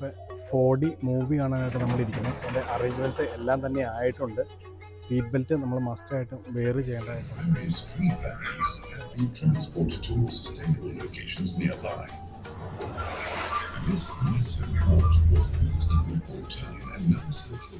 ഇപ്പോൾ four D movie കാണാനായിട്ട് നമ്മളിരിക്കുന്നു അതിന്റെ അറേഞ്ച്മെന്റ്സ് എല്ലാം തന്നെ ആയിട്ടുണ്ട് സീറ്റ് ബെൽറ്റ് നമ്മൾ മസ്റ്റായിട്ടും വെയർ ചെയ്യേണ്ടതായിട്ടുണ്ട്. This massive port was built in record time and now serves the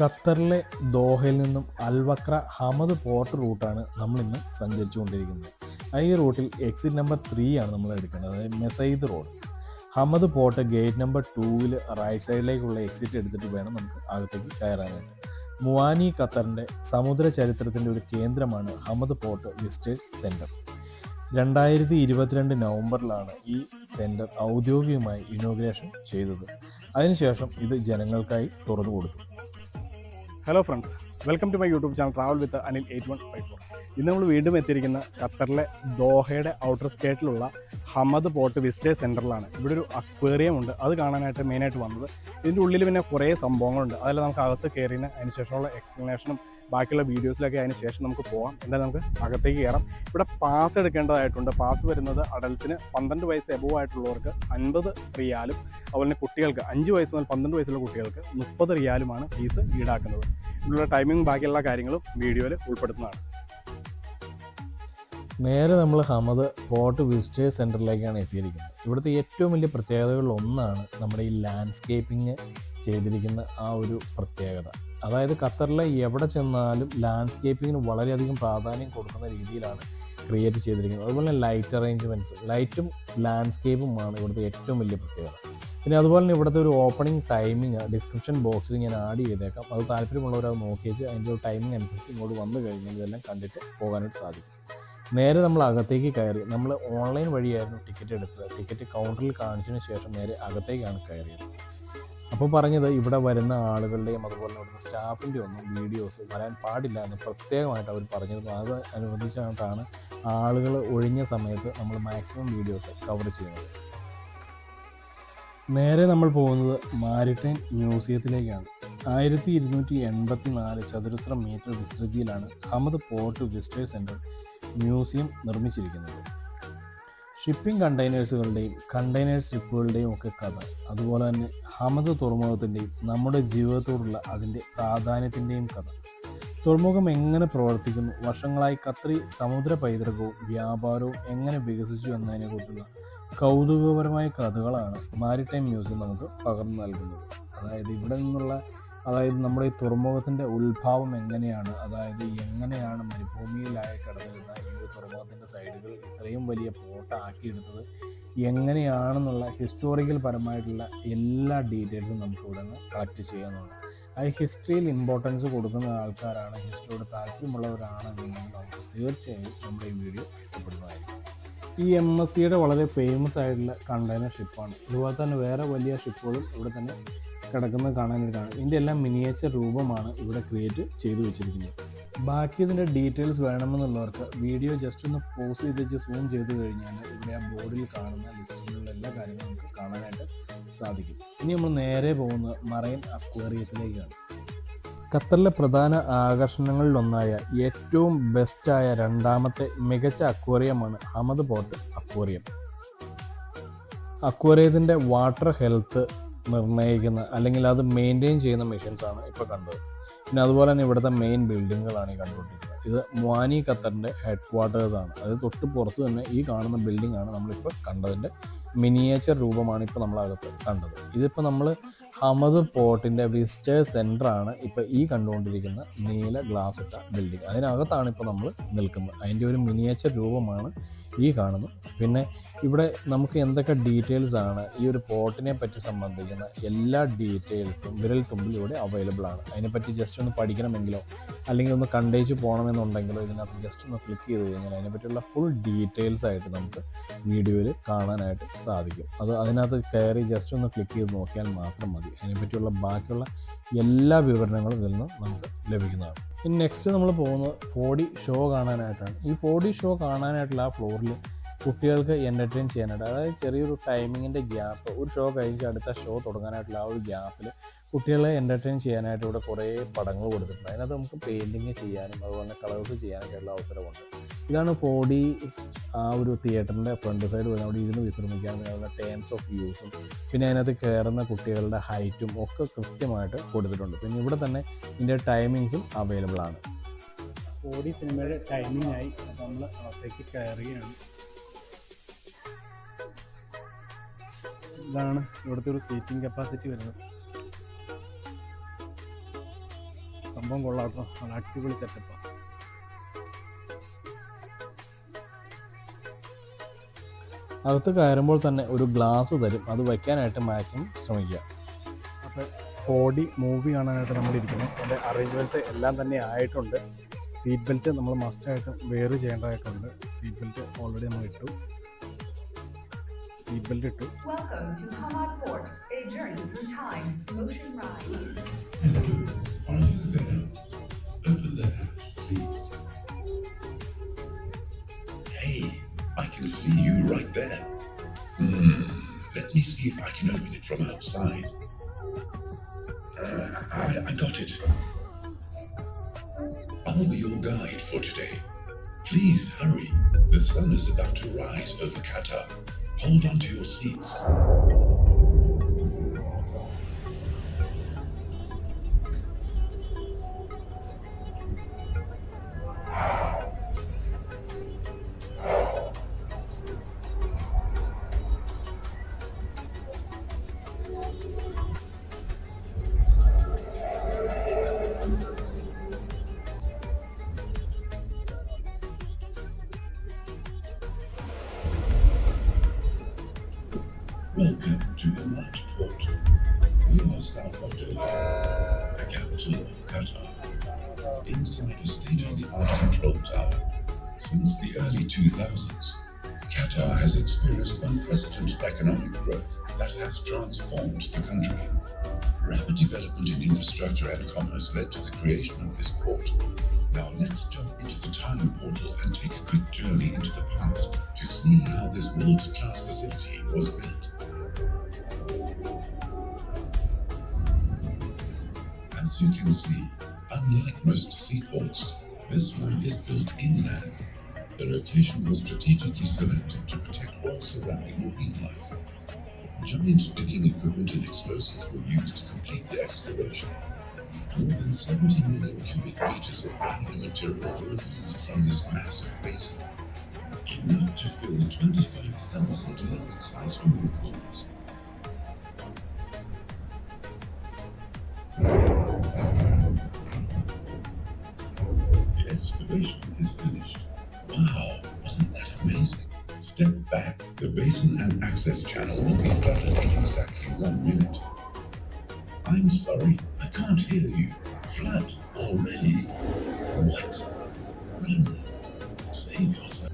ഖത്തറിലെ ദോഹയിൽ നിന്നും അൽവക്ര ഹമദ് പോർട്ട് റൂട്ടാണ് നമ്മൾ ഇന്ന് സഞ്ചരിച്ചുകൊണ്ടിരിക്കുന്നത്. ഈ റൂട്ടിൽ എക്സിറ്റ് നമ്പർ ത്രീ ആണ് നമ്മൾ എടുക്കേണ്ടത് അതായത് Mesaieed road. Hamad port gate number ടൂവിൽ റൈറ്റ് സൈഡിലേക്കുള്ള എക്സിറ്റ് എടുത്തിട്ട് വേണം നമുക്ക് അകത്തേക്ക് കയറാനായിട്ട്. മുവാനി ഖത്തറിന്റെ സമുദ്ര ചരിത്രത്തിന്റെ ഒരു കേന്ദ്രമാണ് ഹമദ് പോർട്ട് വിസിറ്റേഴ്സ് സെന്റർ രണ്ടായിരത്തി ഇരുപത്തിരണ്ട് നവംബറിലാണ് ഈ സെന്റർ ഔദ്യോഗികമായി ഇനോഗ്രേഷൻ ചെയ്തത്. അതിനുശേഷം ഇത് ജനങ്ങൾക്കായി തുറന്നു കൊടുത്തു. Hello friends welcome to my YouTube channel travel with Anil eight one five four ഇന്ന് നമ്മൾ വീണ്ടും എത്തിയിരിക്കുന്ന ഖത്തറിലെ ദോഹയുടെ ഔട്ടർ സ്റ്റേറ്റിലുള്ള ഹമദ് പോർട്ട് വിസിറ്റേഴ്സ് സെന്ററിലാണ് ഇവിടെ ഒരു അക്വേറിയം ഉണ്ട്. അത് കാണാനായിട്ട് മെയിനായിട്ട് വന്നത്. ഇതിന്റെ ഉള്ളിൽ പിന്നെ കുറേ സംഭവങ്ങളുണ്ട്. അതെല്ലാം നമുക്ക് അകത്ത് കയറിയതിന് അതിനുശേഷമുള്ള എക്സ്പ്ലനേഷനും ബാക്കിയുള്ള വീഡിയോസിലൊക്കെ അതിന് ശേഷം നമുക്ക് പോകാം എന്തായാലും നമുക്ക് അകത്തേക്ക് കയറാം. ഇവിടെ പാസ് എടുക്കേണ്ടതായിട്ടുണ്ട്. പാസ് വരുന്നത് അഡൽസിന് പന്ത്രണ്ട് വയസ്സ് എബോ ആയിട്ടുള്ളവർക്ക് അൻപത് റിയാലും അതുപോലെ തന്നെ കുട്ടികൾക്ക് അഞ്ച് വയസ്സ് മുതൽ പന്ത്രണ്ട് വയസ്സുള്ള കുട്ടികൾക്ക് മുപ്പത് റിയാലുമാണ് ഫീസ് ഈടാക്കുന്നത്. ഇതിലുള്ള ടൈമിംഗ് ബാക്കിയുള്ള കാര്യങ്ങളും വീഡിയോയിൽ ഉൾപ്പെടുത്തുന്നതാണ്. നേരെ നമ്മൾ ഹമദ് പോർട്ട് വിസിറ്റേഴ്സ് സെന്ററിലേക്കാണ് എത്തിയിരിക്കുന്നത്. ഇവിടുത്തെ ഏറ്റവും വലിയ പ്രത്യേകതകളിൽ ഒന്നാണ് നമ്മുടെ ഈ ലാൻഡ്സ്കേപ്പിംഗ് ചെയ്തിരിക്കുന്ന ആ ഒരു പ്രത്യേകത. അതായത് ഖത്തറിലെ എവിടെ ചെന്നാലും ലാൻഡ്സ്കേപ്പിങ്ങിന് വളരെയധികം പ്രാധാന്യം കൊടുക്കുന്ന രീതിയിലാണ് ക്രിയേറ്റ് ചെയ്തിരിക്കുന്നത്. അതുപോലെ ലൈറ്റ് അറേഞ്ച്മെന്റ്സ് ലൈറ്റും ലാൻഡ്സ്കേപ്പും ലാൻഡ്സ്കേപ്പുമാണ് ഇവിടുത്തെ ഏറ്റവും വലിയ പ്രത്യേകത. പിന്നെ അതുപോലെ തന്നെ ഇവിടുത്തെ ഒരു ഓപ്പണിംഗ് ടൈമിംഗ് ഡിസ്ക്രിപ്ഷൻ ബോക്സിൽ ഞാൻ ആഡ് ചെയ്തേക്കാം. അത് താല്പര്യമുള്ളവർ അത് നോക്കിയേച്ച് അതിന്റെ ഒരു ടൈമിംഗ് അനുസരിച്ച് ഇങ്ങോട്ട് വന്നു കഴിഞ്ഞാൽ ഇതെല്ലാം കണ്ടിട്ട് പോകാനായിട്ട് സാധിക്കും. നേരെ നമ്മൾ അകത്തേക്ക് കയറി നമ്മൾ ഓൺലൈൻ വഴിയായിരുന്നു ടിക്കറ്റ് എടുത്തത്. ടിക്കറ്റ് കൗണ്ടറിൽ കാണിച്ചതിന് ശേഷം നേരെ അകത്തേക്കാണ് കയറിയത്. അപ്പോൾ പറഞ്ഞത് ഇവിടെ വരുന്ന ആളുകളുടെയും അതുപോലെ ഇവിടുത്തെ സ്റ്റാഫിന്റെ ഒന്നും വീഡിയോസ് വരാൻ പാടില്ല എന്ന് പ്രത്യേകമായിട്ട് അവർ പറഞ്ഞിരുന്നു അത് അനുബന്ധിച്ചായിട്ടാണ് ആളുകൾ ഒഴിഞ്ഞ സമയത്ത് നമ്മൾ മാക്സിമം വീഡിയോസ് കവർ ചെയ്യുന്നത്. നേരെ നമ്മൾ പോകുന്നത് മാരിടൈം മ്യൂസിയത്തിലേക്കാണ്. ആയിരത്തി ഇരുന്നൂറ്റി എൺപത്തി നാല് ചതുരശ്ര metre വിസ്തൃതിയിലാണ് Ahmad port visitors centre museum നിർമ്മിച്ചിരിക്കുന്നത്. ഷിപ്പിംഗ് കണ്ടെയ്നേഴ്സുകളുടെയും കണ്ടെയ്നേഴ്സ് ഷിപ്പുകളുടെയും ഒക്കെ കഥ. അതുപോലെ തന്നെ ഹമദ് തുറമുഖത്തിന്റെയും നമ്മുടെ ജീവിതത്തോടുള്ള അതിന്റെ പ്രാധാന്യത്തിന്റെയും കഥ. തുറമുഖം എങ്ങനെ പ്രവർത്തിക്കുന്നു? വർഷങ്ങളായി കത്രി സമുദ്ര പൈതൃകവും വ്യാപാരവും എങ്ങനെ വികസിച്ചു എന്നതിനെക്കുറിച്ചുള്ള കൗതുകപരമായ കഥകളാണ് മാരിടൈം മ്യൂസിയം നമുക്ക് പകർന്നു നൽകുന്നത്. അതായത് ഇവിടെ നിന്നുള്ള അതായത് നമ്മുടെ ഈ തുറമുഖത്തിന്റെ ഉത്ഭാവം എങ്ങനെയാണ്? അതായത് എങ്ങനെയാണ് മരുഭൂമിയിലായി കിടന്നിരുന്ന ഈ ഒരു തുറമുഖത്തിന്റെ സൈഡുകൾ ഇത്രയും വലിയ പോട്ടാക്കിയെടുത്തത് എങ്ങനെയാണെന്നുള്ള ഹിസ്റ്റോറിക്കൽ പരമായിട്ടുള്ള എല്ലാ ഡീറ്റെയിൽസും നമുക്ക് ഇവിടെ നിന്ന് കളക്ട് ചെയ്യാവുന്നതാണ്. ആ ഹിസ്റ്ററിയിൽ ഇമ്പോർട്ടൻസ് കൊടുക്കുന്ന ആൾക്കാരാണ് ഹിസ്റ്ററിയോട് താല്പര്യമുള്ളവരാണെന്നുണ്ടെങ്കിൽ നമുക്ക് തീർച്ചയായും നമ്മുടെ ഈ വീഡിയോ ഇഷ്ടപ്പെടുന്നതായിരിക്കും. ഈ എം എസ് സിയുടെ വളരെ ഫേമസ് ആയിട്ടുള്ള കണ്ടെയ്നർ ഷിപ്പാണ് അതുപോലെ തന്നെ വേറെ വലിയ ഷിപ്പുകളും ഇവിടെ തന്നെ കിടക്കുന്നത് കാണാൻ കാണും. ഇതിന്റെ എല്ലാം മിനിയേച്ചർ രൂപമാണ് ഇവിടെ ക്രിയേറ്റ് ചെയ്തു വെച്ചിരിക്കുന്നത്. ബാക്കി ഇതിന്റെ ഡീറ്റെയിൽസ് വേണമെന്നുള്ളവർക്ക് വീഡിയോ ജസ്റ്റ് ഒന്ന് പോസ് ചെയ്ത് വെച്ച് സൂം ചെയ്ത് കഴിഞ്ഞാൽ ഇവിടെ ആ ബോർഡിൽ കാണുന്ന ലിസ്റ്റിലുള്ള എല്ലാ കാര്യങ്ങളും നമുക്ക് കാണാനായിട്ട് സാധിക്കും. ഇനി നമ്മൾ നേരെ പോകുന്നത് മറൈൻ അക്വേറിയത്തിലേക്കാണ് ഖത്തറിലെ പ്രധാന ആകർഷണങ്ങളിലൊന്നായ ഏറ്റവും ബെസ്റ്റായ രണ്ടാമത്തെ മികച്ച അക്വേറിയമാണ് ഹമദ് പോർട്ട് അക്വേറിയം അക്വേറിയത്തിന്റെ വാട്ടർ ഹെൽത്ത് നിർണയിക്കുന്ന അല്ലെങ്കിൽ അത് മെയിന്റെയിൻ ചെയ്യുന്ന മെഷീൻസ് ആണ് ഇപ്പോൾ കണ്ടത്. പിന്നെ അതുപോലെ തന്നെ ഇവിടുത്തെ മെയിൻ ബിൽഡിങ്ങുകളാണ് ഈ കണ്ടുകൊണ്ടിരിക്കുന്നത്. ഇത് മുവാനി ഖത്തറിന്റെ ഹെഡ് ക്വാർട്ടേഴ്സാണ് അത് തൊട്ട് പുറത്ത് തന്നെ ഈ കാണുന്ന ബിൽഡിംഗ് ആണ് നമ്മളിപ്പോൾ കണ്ടതിന്റെ മിനിയേച്ചർ രൂപമാണ് ഇപ്പോൾ നമ്മളകത്ത് കണ്ടത്. ഇതിപ്പോൾ നമ്മൾ ഹമദ് പോർട്ടിന്റെ വിസിറ്റേഴ്സ് സെന്ററാണ് ഇപ്പോൾ ഈ കണ്ടുകൊണ്ടിരിക്കുന്ന നീല ഗ്ലാസ് ഇട്ട ബിൽഡിംഗ് അതിനകത്താണ് ഇപ്പോൾ നമ്മൾ നിൽക്കുന്നത്. അതിന്റെ ഒരു മിനിയേച്ചർ രൂപമാണ് ഈ കാണുന്നത്. പിന്നെ ഇവിടെ നമുക്ക് എന്തൊക്കെ ഡീറ്റെയിൽസ് ആണ് ഈ ഒരു പോട്ടിനെ പറ്റി സംബന്ധിക്കുന്ന എല്ലാ ഡീറ്റെയിൽസും വിരൽ തുമ്പിൽ ഇവിടെ അവൈലബിൾ ആണ്. അതിനെപ്പറ്റി ജസ്റ്റ് ഒന്ന് പഠിക്കണമെങ്കിലോ അല്ലെങ്കിൽ ഒന്ന് കണ്ടേച്ച് പോകണമെന്നുണ്ടെങ്കിലോ ഇതിനകത്ത് ജസ്റ്റ് ഒന്ന് ക്ലിക്ക് ചെയ്ത് കഴിഞ്ഞാൽ അതിനെപ്പറ്റിയുള്ള ഫുൾ ഡീറ്റെയിൽസ് ആയിട്ട് നമുക്ക് വീഡിയോയിൽ കാണാനായിട്ട് സാധിക്കും. അത് അതിനകത്ത് കയറി ജസ്റ്റ് ഒന്ന് ക്ലിക്ക് ചെയ്ത് നോക്കിയാൽ മാത്രം മതി. അതിനെപ്പറ്റിയുള്ള ബാക്കിയുള്ള എല്ലാ വിവരണങ്ങളും ഇതിൽ നിന്ന് നമുക്ക് ലഭിക്കുന്നതാണ്. പിന്നെ നെക്സ്റ്റ് നമ്മൾ പോകുന്നത് ഫോർ ഡി ഷോ കാണാനായിട്ടാണ്. ഈ ഫോർ ഡി ഷോ കാണാനായിട്ടുള്ള ആ ഫ്ലോറിൽ കുട്ടികൾക്ക് എന്റർടൈൻ ചെയ്യാനായിട്ട്. അതായത് ചെറിയൊരു ടൈമിങ്ങിന്റെ ഗ്യാപ്പ് ഒരു ഷോ കഴിഞ്ഞ് അടുത്ത ഷോ തുടങ്ങാനായിട്ടുള്ള ആ ഒരു ഗ്യാപ്പിൽ കുട്ടികളെ എന്റർടൈൻ ചെയ്യാനായിട്ട് ഇവിടെ കുറേ പടങ്ങൾ കൊടുത്തിട്ടുണ്ട്. അതിനകത്ത് നമുക്ക് പെയിന്റിങ് ചെയ്യാനും അതുപോലെ കളേഴ്സ് ചെയ്യാനൊക്കെയുള്ള അവസരമുണ്ട്. ഇതാണ് ഫോർ ഡി ആ ഒരു തിയേറ്ററിന്റെ ഫ്രണ്ട് സൈഡ് വരുന്ന അവിടെ ഇരുന്ന് വിശ്രമിക്കാൻ അതുപോലെ ടേംസ് ഓഫ് യൂസും പിന്നെ അതിനകത്ത് കയറുന്ന കുട്ടികളുടെ ഹൈറ്റും ഒക്കെ കൃത്യമായിട്ട് കൊടുത്തിട്ടുണ്ട്. പിന്നെ ഇവിടെ തന്നെ ഇതിന്റെ ടൈമിങ്സും അവൈലബിൾ ആണ്. ഫോർ ഡി സിനിമയുടെ ടൈമിംഗ് ആയി. നമ്മൾ അകത്തേക്ക് കയറുകയാണ് ഇതാണ് ഇവിടുത്തെ ഒരു സീറ്റിംഗ് കപ്പാസിറ്റി വരുന്നത്. സംഭവം കൊള്ളാട്ടോ. നല്ല അടിപൊളി സെറ്റപ്പാണ് അകത്ത് കയറുമ്പോൾ തന്നെ ഒരു ഗ്ലാസ് തരും. അത് വയ്ക്കാനായിട്ട് മാക്സിമം ശ്രമിക്കുക. അപ്പോൾ ഫോർ ഡി മൂവി കാണാനായിട്ട് നമ്മൾ ഇരിക്കുന്നു അതിന്റെ അറേഞ്ച്മെന്റ്സ് എല്ലാം തന്നെ ആയിട്ടുണ്ട്. സീറ്റ് ബെൽറ്റ് നമ്മൾ മസ്റ്റായിട്ട് വെയർ ചെയ്യേണ്ടതായിട്ടുണ്ട്. സീറ്റ് ബെൽറ്റ് ഓൾറെഡി നമ്മൾ ഇട്ടു സീറ്റ് ബെൽറ്റ് ഇട്ടു Welcome to Hamad Port, a journey through time, motion ride. Hello, are you there? Open the hatch, please. Hey, I can see you right there. Hmm, let me see if I can open it from outside. Uh, I, I got it. I'll be your guide for today. Please hurry. The sun is about to rise over Qatar. Hold on to your seats. Welcome to the Mud Port. We are south of Doha, the capital of Qatar, inside a state-of-the-art control tower. Since the early 2000s, Qatar has experienced unprecedented economic growth that has transformed the country. Rapid development in infrastructure and commerce led to the creation of this port. Now let's jump into the time portal and take a quick journey into the past to see how this world-class facility was built. As you can see, unlike most seaports, this one is built inland. The location was strategically selected to protect all surrounding marine life. Giant digging equipment and explosives were used to complete the excavation. More than 70 million cubic meters of granular material were removed from this massive basin, enough to fill 25,000 Olympic-sized swimming pools. Is finished. Wow, wasn't that amazing? Step back. The basin and access channel will be flooded in exactly one minute. I'm sorry, I can't hear you. Flood already? What? Run. Save yourself.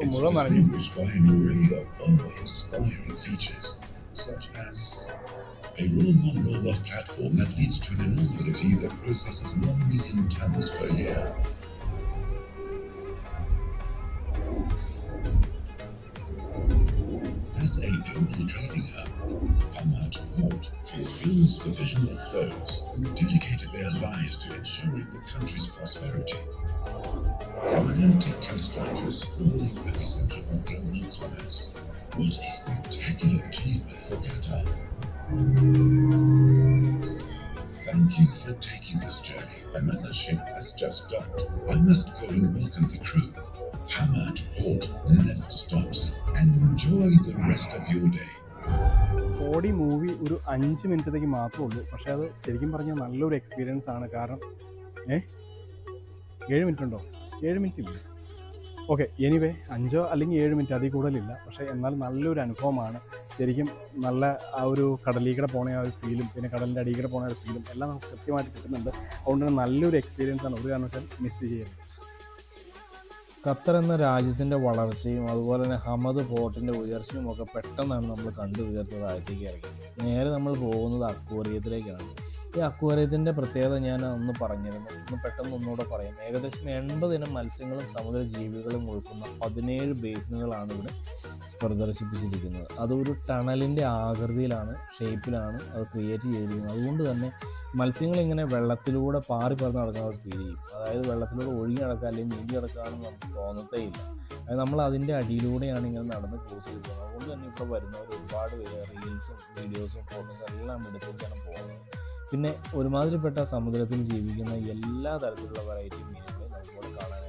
It's distinguished by an array of awe-inspiring features, such as a roll-on roll-off platform that leads to an enormous that processes 1 million tons per year. As a global trading hub, Hamad Port fulfills the vision of those who dedicated their lives to ensuring the country's prosperity. From an empty coastline to a sprawling epicenter of global commerce, What a spectacular achievement for Qatar. Thank you for taking this journey. Another ship has just docked. അഞ്ച് മിനിറ്റത്തേക്ക് മാത്രമേ ഉള്ളൂ. പക്ഷേ അത് ശരിക്കും പറഞ്ഞാൽ നല്ലൊരു experience ആണ്. കാരണം ഏ? ഏഴ് മിനിറ്റ് ഉണ്ടോ ഏഴ് മിനിറ്റ് ഇല്ല? ഓക്കെ എനിവേ അഞ്ചോ അല്ലെങ്കിൽ ഏഴ് മിനിറ്റ് അതിൽ കൂടുതലില്ല. പക്ഷേ എന്നാൽ നല്ലൊരു അനുഭവമാണ്. ശരിക്കും നല്ല ആ ഒരു കടലിൽ പോണ ആ ഒരു ഫീലും പിന്നെ കടലിന്റെ അടിയിൽ പോണ ആ ഒരു ഫീലും എല്ലാം നമുക്ക് കൃത്യമായിട്ട് കിട്ടുന്നുണ്ട്. അതുകൊണ്ട് നല്ലൊരു എക്സ്പീരിയൻസ് ആണ്. ഒരു കാരണവശാൽ മിസ് ചെയ്യരുത്. ഖത്തർ എന്ന രാജ്യത്തിന്റെ വളർച്ചയും അതുപോലെ തന്നെ ഹമദ് പോർട്ടിന്റെ ഉയർച്ചയും ഒക്കെ പെട്ടെന്നാണ് നമ്മൾ കണ്ടു ഉയർത്തത് താഴത്തേക്ക് നേരെ നമ്മൾ പോകുന്നത് അക്വേറിയത്തിലേക്കാണ്. ഈ അക്വേറിയത്തിന്റെ പ്രത്യേകത ഞാൻ ഒന്ന് പറഞ്ഞിരുന്നു. ഒന്ന് പെട്ടെന്ന് ഒന്നുകൂടെ പറയാം. ഏകദേശം എൺപത് മത്സ്യങ്ങളും സമുദ്ര ജീവികളും ഉൾക്കുന്ന പതിനേഴ് ബേസിനുകളാണ് ഇവിടെ പ്രദർശിപ്പിച്ചിരിക്കുന്നത്. അതൊരു ടണലിന്റെ ആകൃതിയിലാണ് ഷേപ്പിലാണ് അത് ക്രിയേറ്റ് ചെയ്തിരിക്കുന്നത്. അതുകൊണ്ട് തന്നെ മത്സ്യങ്ങൾ ഇങ്ങനെ വെള്ളത്തിലൂടെ പാറി പറന്ന് നടക്കുന്ന ഒരു ഫീൽ ചെയ്യും അതായത് വെള്ളത്തിലൂടെ ഒഴുകി നടക്കുക അല്ലെങ്കിൽ നീന്തി നടക്കുകയാണെന്ന് നമുക്ക് തോന്നത്തേ ഇല്ല അതായത് നമ്മൾ അതിന്റെ അടിയിലൂടെയാണ് ഇങ്ങനെ നടന്ന് ക്രൂസ് ചെയ്ത് അതുകൊണ്ട് തന്നെ ഇപ്പോൾ വരുന്നവർ ഒരുപാട് റീൽസും വീഡിയോസും ഫോട്ടോസും എല്ലാം എടുത്തുവെച്ചാണ് പോകുന്നത്. പിന്നെ ഒരുമാതിരിപ്പെട്ട സമുദ്രത്തിൽ ജീവിക്കുന്ന എല്ലാ തരത്തിലുള്ള വെറൈറ്റി മീനുകളും നമുക്കിവിടെ കാണാനായിട്ട്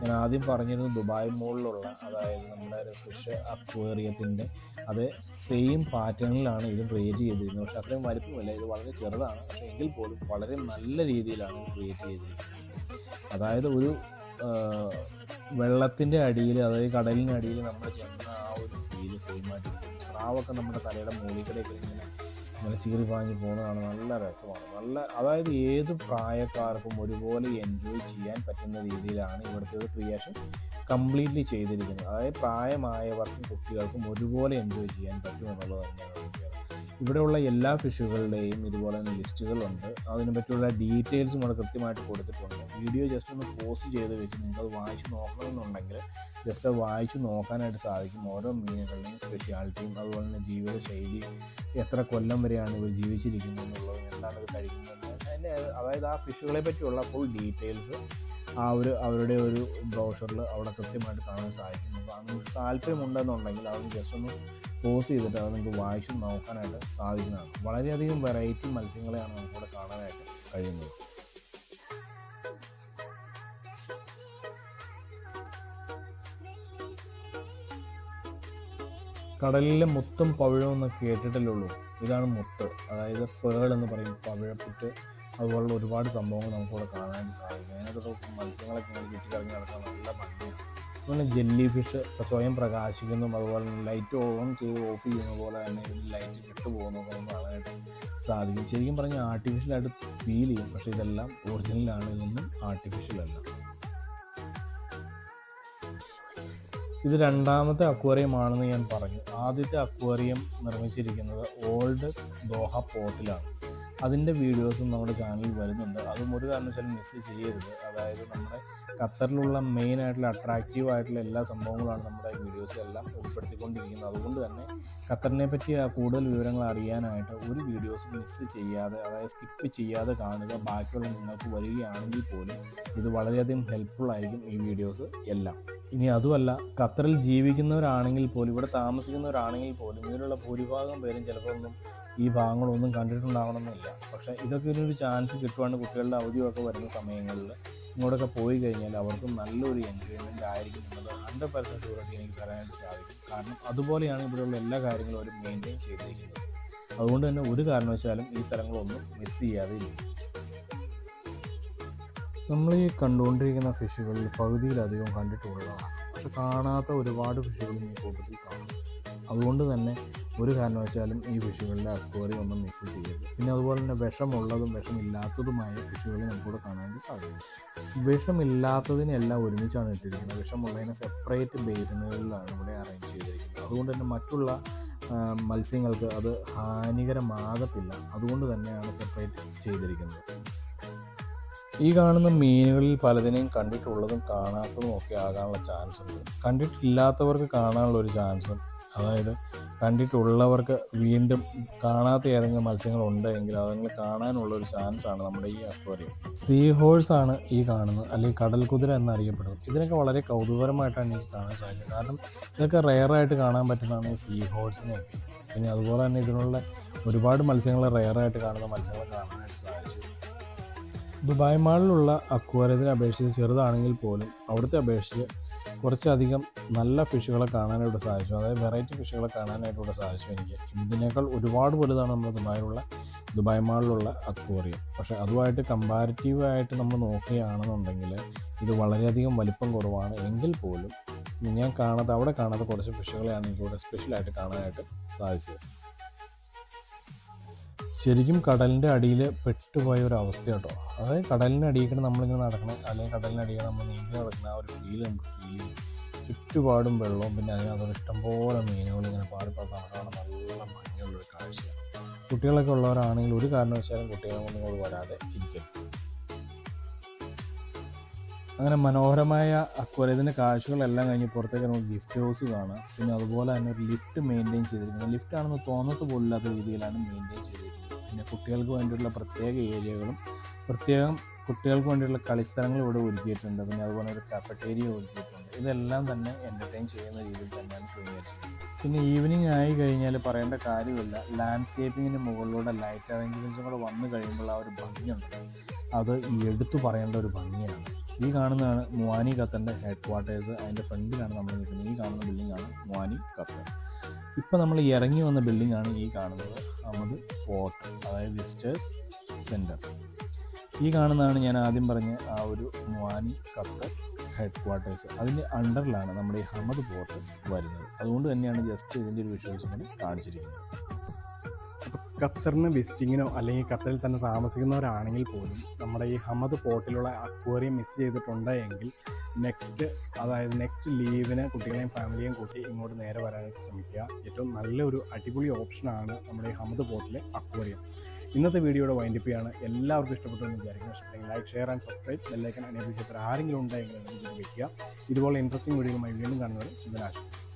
ഞാൻ ആദ്യം പറഞ്ഞിരുന്നു ദുബായ് മോളിലുള്ള അതായത് നമ്മുടെ ഒരു ഫിഷ് അക്വേറിയത്തിന്റെ അതേ സെയിം പാറ്റേണിലാണ് ഇത് ക്രിയേറ്റ് ചെയ്തിരുന്നത്. പക്ഷെ അത്രയും വലിപ്പമില്ല ഇത് വളരെ ചെറുതാണ്. പക്ഷേ എങ്കിൽ പോലും വളരെ നല്ല രീതിയിലാണ് ഇത് ക്രിയേറ്റ് ചെയ്തിരിക്കുന്നത്. അതായത് ഒരു വെള്ളത്തിന്റെ അടിയിൽ അതായത് കടലിന്റെ അടിയിൽ നമ്മൾ ചെന്ന ആ ഒരു ഫീൽ സെയിമായിട്ട് സ്രാവൊക്കെ നമ്മുടെ തലയുടെ മൂലിക്കടയൊക്കെ ഇങ്ങനെ ചീറി പാഞ്ഞ് പോകുന്നതാണ് നല്ല രസമാണ്. നല്ല അതായത് ഏത് പ്രായക്കാർക്കും ഒരുപോലെ എൻജോയ് ചെയ്യാൻ പറ്റുന്ന രീതിയിലാണ് ഇവിടുത്തെ ഒരു ക്രിയേഷൻ കംപ്ലീറ്റ്ലി ചെയ്തിരിക്കുന്നത്. അതായത് പ്രായമായവർക്കും കുട്ടികൾക്കും ഒരുപോലെ എൻജോയ് ചെയ്യാൻ പറ്റും തന്നെയാണ്. ഇവിടെയുള്ള എല്ലാ ഫിഷുകളുടെയും ഇതുപോലെ തന്നെ ലിസ്റ്റുകളുണ്ട്. അതിനെ പറ്റിയുള്ള ഡീറ്റെയിൽസും അവിടെ കൃത്യമായിട്ട് കൊടുത്തിട്ടുണ്ട്. വീഡിയോ ജസ്റ്റ് ഒന്ന് പോസ്റ്റ് ചെയ്ത് വെച്ച് നിങ്ങൾ വായിച്ച് നോക്കണമെന്നുണ്ടെങ്കിൽ ജസ്റ്റ് അത് വായിച്ച് നോക്കാനായിട്ട് സാധിക്കും. ഓരോ മീനുകളുടെയും സ്പെഷ്യാലിറ്റിയും അതുപോലെ തന്നെ ജീവിത എത്ര കൊല്ലം വരെയാണ് ഇവർ ജീവിച്ചിരിക്കുന്നത് എന്നുള്ളത് എന്താണ് ഇത് കഴിക്കുന്നത് അതിന്റെ അതായത് ആ ഫിഷുകളെ പറ്റിയുള്ള ഫുൾ ഡീറ്റെയിൽസ് ആ ഒരു അവരുടെ ഒരു ബ്രൗഷറിൽ അവിടെ കൃത്യമായിട്ട് കാണാൻ സാധിക്കും. അപ്പോൾ അങ്ങനെ താല്പര്യമുണ്ടെന്നുണ്ടെങ്കിൽ അതൊന്ന് ജസ്റ്റ് ഒന്ന് പോസ് ചെയ്തിട്ട് അത് നിങ്ങൾക്ക് വായിച്ചു നോക്കാനായിട്ട് സാധിക്കുന്നതാണ്. വളരെയധികം വെറൈറ്റി മത്സ്യങ്ങളെയാണ് നമുക്കിവിടെ കാണാനായിട്ട് കഴിയുന്നത്. കടലിലെ മുത്തും പവിഴവും എന്ന് കേട്ടിട്ടല്ലേ ഉള്ളൂ ഇതാണ് മുത്ത്. അതായത് പേൾ എന്ന് പറയും പവിഴപ്പുറ്റ്. അതുപോലുള്ള ഒരുപാട് സംഭവങ്ങൾ നമുക്കിവിടെ കാണാൻ സാധിക്കും. അതിനകത്ത് മത്സ്യങ്ങളൊക്കെ ഇങ്ങനെ ചുറ്റിക്കറങ്ങി നടക്കാൻ നല്ല ഭംഗിയാണ്. അതുപോലെ ജെല്ലി ഫിഷ് സ്വയം പ്രകാശിക്കുന്നതും അതുപോലെ തന്നെ ലൈറ്റ് ഓൺ ചെയ്ത് ഓഫ് ചെയ്യുന്ന പോലെ തന്നെ ലൈറ്റ് കെട്ട് പോകുന്നതൊക്കെ കാണാനായിട്ട് സാധിക്കും. ശരിക്കും പറഞ്ഞാൽ ആർട്ടിഫിഷ്യലായിട്ട് ഫീൽ ചെയ്യും. പക്ഷേ ഇതെല്ലാം ഒറിജിനലാണ് ഇതൊന്നും ആർട്ടിഫിഷ്യലല്ല ഇത് രണ്ടാമത്തെ അക്വേറിയം ആണെന്ന് ഞാൻ പറഞ്ഞു. ആദ്യത്തെ അക്വേറിയം നിർമ്മിച്ചിരിക്കുന്നത് ഓൾഡ് ദോഹ പോർട്ടിലാണ് അതിന്റെ വീഡിയോസും നമ്മുടെ ചാനലിൽ വരുന്നുണ്ട്. അതും ഒരു കാരണവശാലും മിസ് ചെയ്യരുത്. അതായത് നമ്മുടെ ഖത്തറിലുള്ള മെയിൻ ആയിട്ടുള്ള അട്രാക്റ്റീവ് ആയിട്ടുള്ള എല്ലാ സംഭവങ്ങളാണ് നമ്മുടെ വീഡിയോസിലെല്ലാം ഉൾപ്പെടുത്തിക്കൊണ്ടിരിക്കുന്നത്. അതുകൊണ്ട് തന്നെ ഖത്തറിനെ പറ്റി കൂടുതൽ വിവരങ്ങൾ അറിയാനായിട്ട് ഒരു വീഡിയോസ് മിസ് ചെയ്യാതെ അതായത് സ്കിപ്പ് ചെയ്യാതെ കാണുക ബാക്കിയുള്ള നിങ്ങൾക്ക് വരികയാണെങ്കിൽ പോലും ഇത് വളരെയധികം ഹെൽപ്ഫുൾ ആയിരിക്കും ഈ വീഡിയോസ് എല്ലാം. ഇനി അതുമല്ല ഖത്തറിൽ ജീവിക്കുന്നവരാണെങ്കിൽ പോലും ഇവിടെ താമസിക്കുന്നവരാണെങ്കിൽ പോലും ഇതിലുള്ള ഭൂരിഭാഗം പേരും ചിലപ്പോൾ ഒന്നും ഈ ഭാഗങ്ങളൊന്നും കണ്ടിട്ടുണ്ടാവണമെന്നില്ല. പക്ഷേ ഇതൊക്കെ ഒരു ചാൻസ് കിട്ടുവാണ് കുട്ടികളുടെ അവധിയൊക്കെ വരുന്ന സമയങ്ങളിൽ. ഇങ്ങോട്ടൊക്കെ പോയി കഴിഞ്ഞാൽ അവർക്ക് നല്ലൊരു എൻജോയ്മെന്റ് ആയിരിക്കും എന്നുള്ളത് ഹൺഡ്രഡ് പെർസെന്റ് ഷൂറിറ്റി എനിക്ക് പറയാനായിട്ട് സാധിക്കും. കാരണം അതുപോലെയാണ് ഇവിടെയുള്ള എല്ലാ കാര്യങ്ങളും അവർ മെയിന്റെയിൻ ചെയ്തിരിക്കുന്നത്. അതുകൊണ്ട് തന്നെ ഒരു കാരണവശാലും ഈ സ്ഥലങ്ങളൊന്നും മിസ് ചെയ്യാതെ ഇരിക്കും. നമ്മൾ ഈ കണ്ടുകൊണ്ടിരിക്കുന്ന ഫിഷുകളിൽ പകുതിയിലധികം കണ്ടിട്ടുള്ളതാണ്. പക്ഷെ കാണാത്ത ഒരുപാട് ഫിഷുകളും ഈ കൂട്ടത്തിൽ കാണും. അതുകൊണ്ട് തന്നെ ഒരു കാരണവശാലും ഈ ഫിഷുകളുടെ അക്വേറിയം ഒന്നും മിസ് ചെയ്യരുത്. പിന്നെ അതുപോലെ തന്നെ വിഷമുള്ളതും വിഷമില്ലാത്തതുമായ ഫിഷുകളെ നമുക്കിവിടെ കാണാനായിട്ട് സാധിക്കും. വിഷമില്ലാത്തതിനെല്ലാം ഒരുമിച്ചാണ് ഇട്ടിരിക്കുന്നത്. വിഷമുള്ളതിനെ സെപ്പറേറ്റ് ബേസിനുകളിലാണ് ഇവിടെ അറേഞ്ച് ചെയ്തിരിക്കുന്നത്. അതുകൊണ്ട് തന്നെ മറ്റുള്ള മത്സ്യങ്ങൾക്ക് അത് ഹാനികരമാകത്തില്ല. അതുകൊണ്ട് തന്നെയാണ് സെപ്പറേറ്റ് ചെയ്തിരിക്കുന്നത്. ഈ കാണുന്ന മീനുകളിൽ പലതിനെയും കണ്ടിട്ടുള്ളതും കാണാത്തതും ഒക്കെ ആകാനുള്ള ചാൻസ് ഉണ്ട്. കണ്ടിട്ടില്ലാത്തവർക്ക് കാണാനുള്ള ഒരു ചാൻസും അതായത് കണ്ടിട്ടുള്ളവർക്ക് വീണ്ടും കാണാത്ത ഏതെങ്കിലും മത്സ്യങ്ങൾ ഉണ്ടെങ്കിൽ അതങ്ങൾ കാണാനുള്ള ഒരു ചാൻസ് ആണ് നമ്മുടെ ഈ അക്വേറിയം സീ ഹോഴ്സ് ആണ് ഈ കാണുന്നത് അല്ലെങ്കിൽ കടൽ കുതിര എന്നറിയപ്പെടുന്നത്. ഇതിനൊക്കെ വളരെ കൗതുകരമായിട്ടാണ് എനിക്ക് കാണാൻ സാധിച്ചത്. കാരണം ഇതൊക്കെ റെയറായിട്ട് കാണാൻ പറ്റുന്നതാണ് ഈ സീ ഹോഴ്സിനെയൊക്കെ പിന്നെ അതുപോലെ തന്നെ ഇതിനുള്ള ഒരുപാട് മത്സ്യങ്ങൾ റെയറായിട്ട് കാണുന്ന മത്സ്യങ്ങൾ കാണാനായിട്ട് സാധിച്ചു. ദുബായ് മാളിലുള്ള അക്വേറിയത്തിനെ അപേക്ഷിച്ച് ചെറുതാണെങ്കിൽ പോലും അവിടുത്തെ അപേക്ഷിച്ച് കുറച്ചധികം നല്ല ഫിഷുകളെ കാണാനായിട്ട് സാധിച്ചു. അതായത് വെറൈറ്റി ഫിഷുകളെ കാണാനായിട്ട് ഇവിടെ സാധിച്ചു എനിക്ക്. ഇതിനേക്കാൾ ഒരുപാട് വലുതാണ് നമ്മുടെ ദുബായിലുള്ള ദുബായ് മാളിലുള്ള അക്വേറിയം. പക്ഷേ അതുമായിട്ട് കമ്പാരിറ്റീവായിട്ട് നമ്മൾ നോക്കുകയാണെന്നുണ്ടെങ്കിൽ ഇത് വളരെയധികം വലിപ്പം കുറവാണ്. എങ്കിൽ പോലും ഞാൻ കാണാത്ത അവിടെ കാണാത്ത കുറച്ച് ഫിഷുകളെയാണ് എനിക്കിവിടെ സ്പെഷ്യലായിട്ട് കാണാനായിട്ട് സാധിച്ചത്. ശരിക്കും കടലിന്റെ അടിയിൽ പെട്ടുപോയ ഒരു അവസ്ഥ കേട്ടോ അതായത് കടലിന്റെ അടിയിൽ നമ്മളിങ്ങനെ നടക്കണം അല്ലെങ്കിൽ കടലിന്റെ അടിയിൽ നമ്മൾ നീന്തി നടക്കുന്ന ആ ഒരു ഫീൽ നമുക്ക് ഫീൽ ചെയ്യും. ചുറ്റുപാടും വെള്ളവും പിന്നെ അതിനകത്തോട് ഇഷ്ടംപോലെ മീനുകൾ ഇങ്ങനെ പാടി പാടി നടക്കണം നല്ല ഭംഗിയുള്ളൊരു കാഴ്ചയാണ്. കുട്ടികളൊക്കെ ഉള്ളവരാണെങ്കിൽ ഒരു കാരണവശാലും കുട്ടികളെ കൊണ്ട് വരാതെ ഇരിക്കരുത്. അങ്ങനെ മനോഹരമായ അക്വരത്തിന്റെ കാഴ്ചകളെല്ലാം കഴിഞ്ഞ് പുറത്തേക്ക് നമുക്ക് ഗിഫ്റ്റ് ഹൗസ് കാണാം പിന്നെ അതുപോലെ തന്നെ ഒരു ലിഫ്റ്റ് മെയിന്റെയിൻ ചെയ്തിരിക്കുന്നത്. ലിഫ്റ്റ് ആണെന്ന് തോന്നത്ത് പോലില്ലാത്ത രീതിയിലാണ് മെയിന്റെയിൻ ചെയ്തിരിക്കുന്നത്. പിന്നെ കുട്ടികൾക്ക് വേണ്ടിയിട്ടുള്ള പ്രത്യേക ഏരിയകളും പ്രത്യേകം കുട്ടികൾക്ക് വേണ്ടിയിട്ടുള്ള കളിസ്ഥലങ്ങൾ ഇവിടെ ഒരുക്കിയിട്ടുണ്ട്. പിന്നെ അതുപോലെ ഒരു കഫറ്റേരിയ ഒരുക്കിയിട്ടുണ്ട്. ഇതെല്ലാം തന്നെ എന്റർടൈൻ ചെയ്യുന്ന രീതിയിൽ തന്നെയാണ് ക്രമീകരിച്ചിരിക്കുന്നത്. പിന്നെ ഈവനിങ് ആയി കഴിഞ്ഞാൽ പറയേണ്ട കാര്യമില്ല. ലാൻഡ്സ്കേപ്പിങ്ങിന് മുകളിലൂടെ ലൈറ്റ് അറേഞ്ച്മെന്റ്സും കൂടെ വന്നു കഴിയുമ്പോൾ ആ ഒരു ഭംഗിയുണ്ട്. അത് എടുത്തു പറയേണ്ട ഒരു ഭംഗിയാണ്. ഈ കാണുന്നതാണ് മുവാനി ഖത്തറിന്റെ ഹെഡ് ക്വാർട്ടേഴ്സ് അതിന്റെ ഫ്രണ്ടിലാണ് നമ്മൾ നിൽക്കുന്നത്. ഈ കാണുന്ന ബിൽഡിംഗ് ആണ് മുവാനി ഖത്തർ. ഇപ്പോൾ നമ്മൾ ഇറങ്ങി വന്ന ബിൽഡിംഗ് ആണ് ഈ കാണുന്നത്. അഹമ്മദ് പോർട്ട് അതായത് വിസിറ്റേഴ്സ് സെന്റർ ഈ കാണുന്നതാണ് ഞാൻ ആദ്യം പറഞ്ഞ ആ ഒരു മുവാനി ഖത്തർ ഹെഡ് ക്വാർട്ടേഴ്സ് അതിന്റെ അണ്ടറിലാണ് നമ്മുടെ ഈ ഹമദ് പോർട്ട് വരുന്നത്. അതുകൊണ്ട് തന്നെയാണ് ജസ്റ്റ് ഇതിന്റെ ഒരു വിഷ്വൽസ് കൂടി കാണിച്ചിരിക്കുന്നത്. ഖത്തറിന് വിസിറ്റിങ്ങിനോ അല്ലെങ്കിൽ ഖത്തറിൽ തന്നെ താമസിക്കുന്നവരാണെങ്കിൽ പോലും നമ്മുടെ ഈ ഹമദ് പോർട്ടിലുള്ള അക്വേറിയം മിസ് ചെയ്തിട്ടുണ്ട് എങ്കിൽ നെക്സ്റ്റ് അതായത് നെക്സ്റ്റ് ലീവിന് കുട്ടികളെയും ഫാമിലിയെയും കൂട്ടി ഇങ്ങോട്ട് നേരെ വരാനായിട്ട് ശ്രമിക്കുക. ഏറ്റവും നല്ലൊരു അടിപൊളി ഓപ്ഷനാണ് നമ്മുടെ ഈ ഹമദ് പോർട്ടിലെ അക്വേറിയം. ഇന്നത്തെ വീഡിയോയുടെ വൈൻഡിപ്പ് ആണ് എല്ലാവർക്കും ഇഷ്ടപ്പെട്ടു എന്ന് വിചാരിക്കുന്നു. ഇഷ്ടപ്പെട്ടെങ്കിൽ like share and subscribe bell icon enable ചെയ്തിട്ട് ആരെങ്കിലും ഉണ്ടെങ്കിൽ വയ്ക്കുക ഇതുപോലെ ഇൻട്രസ്റ്റിംഗ് വീഡിയോയുമായി വീണ്ടും കാണുന്നവർ ശുഭനാശംസ